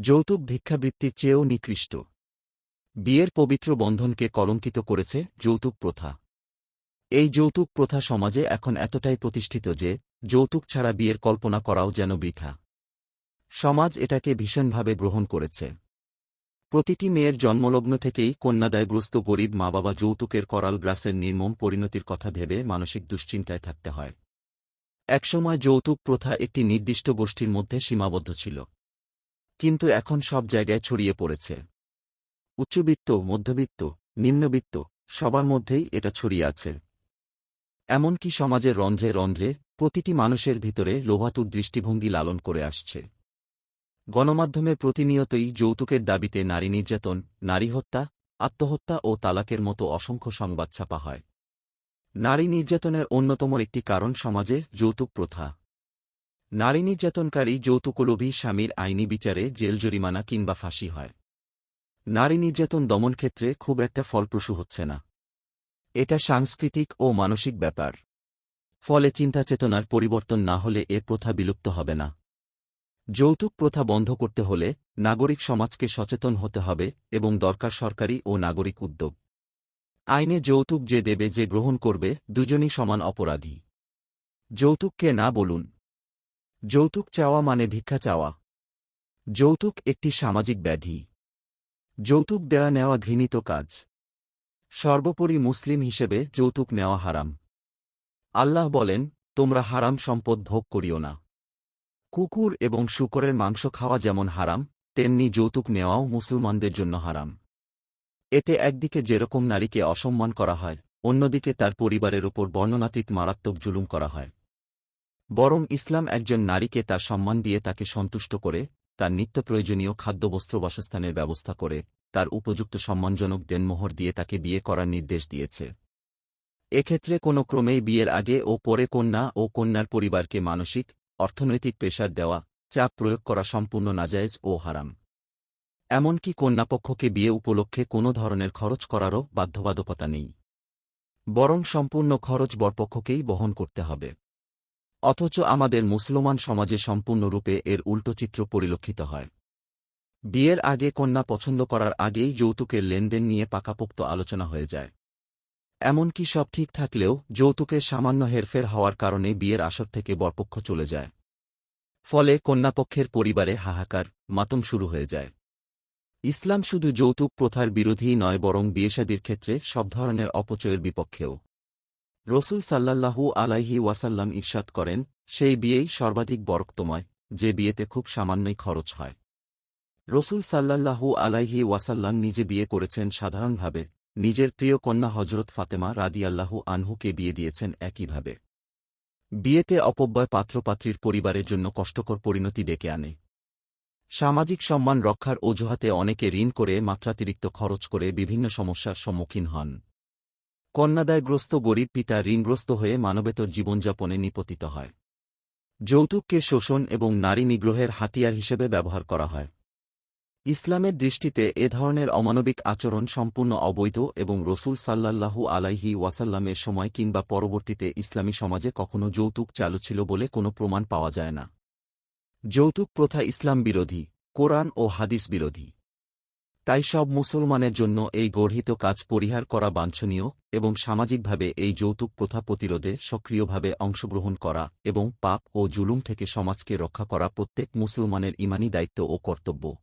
যৌতুক ভিক্ষাবৃত্তির চেয়েও নিকৃষ্ট। বিয়ের পবিত্র বন্ধনকে কলঙ্কিত করেছে যৌতুক প্রথা। এই যৌতুক প্রথা সমাজে এখন এতটাই প্রতিষ্ঠিত যে, যৌতুক ছাড়া বিয়ের কল্পনা করাও যেন বৃথা। সমাজ এটাকে ভীষণভাবে গ্রহণ করেছে। প্রতিটি মেয়ের জন্মলগ্ন থেকেই কন্যাদায়গ্রস্ত গরিব মা বাবা যৌতুকের করাল গ্রাসের নির্মম পরিণতির কথা ভেবে মানসিক দুশ্চিন্তায় থাকতে হয়। একসময় যৌতুক প্রথা একটি নির্দিষ্ট গোষ্ঠীর মধ্যে সীমাবদ্ধ ছিল। কিন্তু এখন সব জায়গায় ছড়িয়ে পড়েছে। উচ্চবিত্ত, মধ্যবিত্ত, নিম্নবিত্ত, সবার মধ্যেই এটা ছড়িয়ে আছে। এমনকি সমাজের রন্ধ্রে রন্ধ্রে প্রতিটি মানুষের ভিতরে লোভাতুর দৃষ্টিভঙ্গি লালন করে আসছে। গণমাধ্যমে প্রতিনিয়তই যৌতুকের দাবিতে নারী নির্যাতন, নারী হত্যা, আত্মহত্যা ও তালাকের মতো অসংখ্য সংবাদ ছাপা হয়। নারী নির্যাতনের অন্যতম একটি কারণ সমাজে যৌতুক প্রথা। নারী নির্যাতনকারী যৌতুকলোভী স্বামীর আইনি বিচারে জেল জরিমানা কিংবা ফাঁসি হয়। নারী নির্যাতন দমন ক্ষেত্রে খুব একটা ফলপ্রসূ হচ্ছে না। এটা সাংস্কৃতিক ও মানসিক ব্যাপার। ফলে চিন্তাচেতনার পরিবর্তন না হলে এ প্রথা বিলুপ্ত হবে না। যৌতুক প্রথা বন্ধ করতে হলে নাগরিক সমাজকে সচেতন হতে হবে এবং দরকার সরকারি ও নাগরিক উদ্যোগ। আইনে যৌতুক যে দেবে, যে গ্রহণ করবে, দুজনই সমান অপরাধী। যৌতুককে না বলুন যৌতুক চাওয়া মানে ভিক্ষা চাওয়া। যৌতুক একটি সামাজিক ব্যাধি। যৌতুক দেয়া নেওয়া ঘৃণিত কাজ। সর্বোপরি মুসলিম হিসেবে যৌতুক নেওয়া হারাম। আল্লাহ বলেন, তোমরা হারাম সম্পদ ভোগ করিও না। কুকুর এবং শুকরের মাংস খাওয়া যেমন হারাম, তেমনি যৌতুক নেওয়াও মুসলমানদের জন্য হারাম। এতে একদিকে যেরকম নারীকে অসম্মান করা হয়, অন্যদিকে তার পরিবারের ওপর বর্ণনাতীত মারাত্মক জুলুম করা হয়। বরং ইসলাম একজন নারীকে তার সম্মান দিয়ে তাকে সন্তুষ্ট করে, তার নিত্য প্রয়োজনীয় খাদ্যবস্ত্র বাসস্থানের ব্যবস্থা করে, তার উপযুক্ত সম্মানজনক দেনমোহর দিয়ে তাকে বিয়ে করার নির্দেশ দিয়েছে। এক্ষেত্রে কোনো ক্রমেই বিয়ের আগে ও পরে কন্যা ও কন্যার পরিবারকে মানসিক, অর্থনৈতিক পেশার দেওয়া, চাপ প্রয়োগ করা সম্পূর্ণ নাজায়েজ ও হারাম। এমনকি কন্যাপক্ষকে বিয়ে উপলক্ষে কোনো ধরনের খরচ করারও বাধ্যবাধকতা নেই। বরং সম্পূর্ণ খরচ বরপক্ষকেই বহন করতে হবে। অথচ আমাদের মুসলমান সমাজে সম্পূর্ণরূপে এর উল্টো চিত্র পরিলক্ষিত হয়। বিয়ের আগে কন্যা পছন্দ করার আগেই যৌতুকের লেনদেন নিয়ে পাকাপোক্ত আলোচনা হয়ে যায়। এমনকি সব ঠিক থাকলেও যৌতুকের সামান্য হেরফের হওয়ার কারণে বিয়ের আসর থেকে বরপক্ষ চলে যায়। ফলে কন্যাপক্ষের পরিবারে হাহাকার, মাতম শুরু হয়ে যায়। ইসলাম শুধু যৌতুক প্রথার বিরোধী নয়, বরং বিয়েসাদির ক্ষেত্রে সব ধরনের অপচয়ের বিপক্ষেও। রসুল সাল্লাল্লাহু আলাইহি ওয়াসাল্লাম ঈর্ষাদ করেন, সেই বিয়েই সর্বাধিক বরক্তময়, যে বিয়েতে খুব সামান্যই খরচ হয়। রসুল সাল্লাল্লাহু আলাইহি ওয়াসাল্লাম নিজে বিয়ে করেছেন সাধারণভাবে, নিজের প্রিয় কন্যা হজরত ফাতেমা রাদিয়াল্লাহু আনহুকে বিয়ে দিয়েছেন একইভাবে। বিয়েতে অপব্যয় পাত্রপাত্রীর পরিবারের জন্য কষ্টকর পরিণতি ডেকে আনে। সামাজিক সম্মান রক্ষার অজুহাতে অনেকে ঋণ করে মাত্রাতিরিক্ত খরচ করে বিভিন্ন সমস্যার সম্মুখীন হন। কন্যাদায়গ্রস্ত গরিব পিতা ঋণগ্রস্ত হয়ে মানবেতর জীবনযাপনে নিপতিত হয়। যৌতুককে শোষণ এবং নারী নিগ্রহের হাতিয়ার হিসেবে ব্যবহার করা হয়। ইসলামের দৃষ্টিতে এ ধরনের অমানবিক আচরণ সম্পূর্ণ অবৈধ এবং রসুল সাল্লাল্লাহু আলাইহি ওয়াসাল্লামের সময় কিংবা পরবর্তীতে ইসলামী সমাজে কখনও যৌতুক চালু ছিল বলে কোনো প্রমাণ পাওয়া যায় না। যৌতুক প্রথা ইসলাম বিরোধী, কোরআন ও হাদিস বিরোধী। তাই সব মুসলমানের জন্য এই গর্হিত কাজ পরিহার করা বাঞ্ছনীয় এবং সামাজিকভাবে এই যৌতুক প্রথা প্রতিরোধে সক্রিয়ভাবে অংশগ্রহণ করা এবং পাপ ও জুলুম থেকে সমাজকে রক্ষা করা প্রত্যেক মুসলমানের ইমানি দায়িত্ব ও কর্তব্য।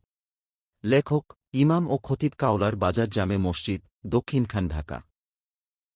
লেখক, ইমাম ও খতিব কাওলার বাজার জামে মসজিদ দক্ষিণখান ঢাকা।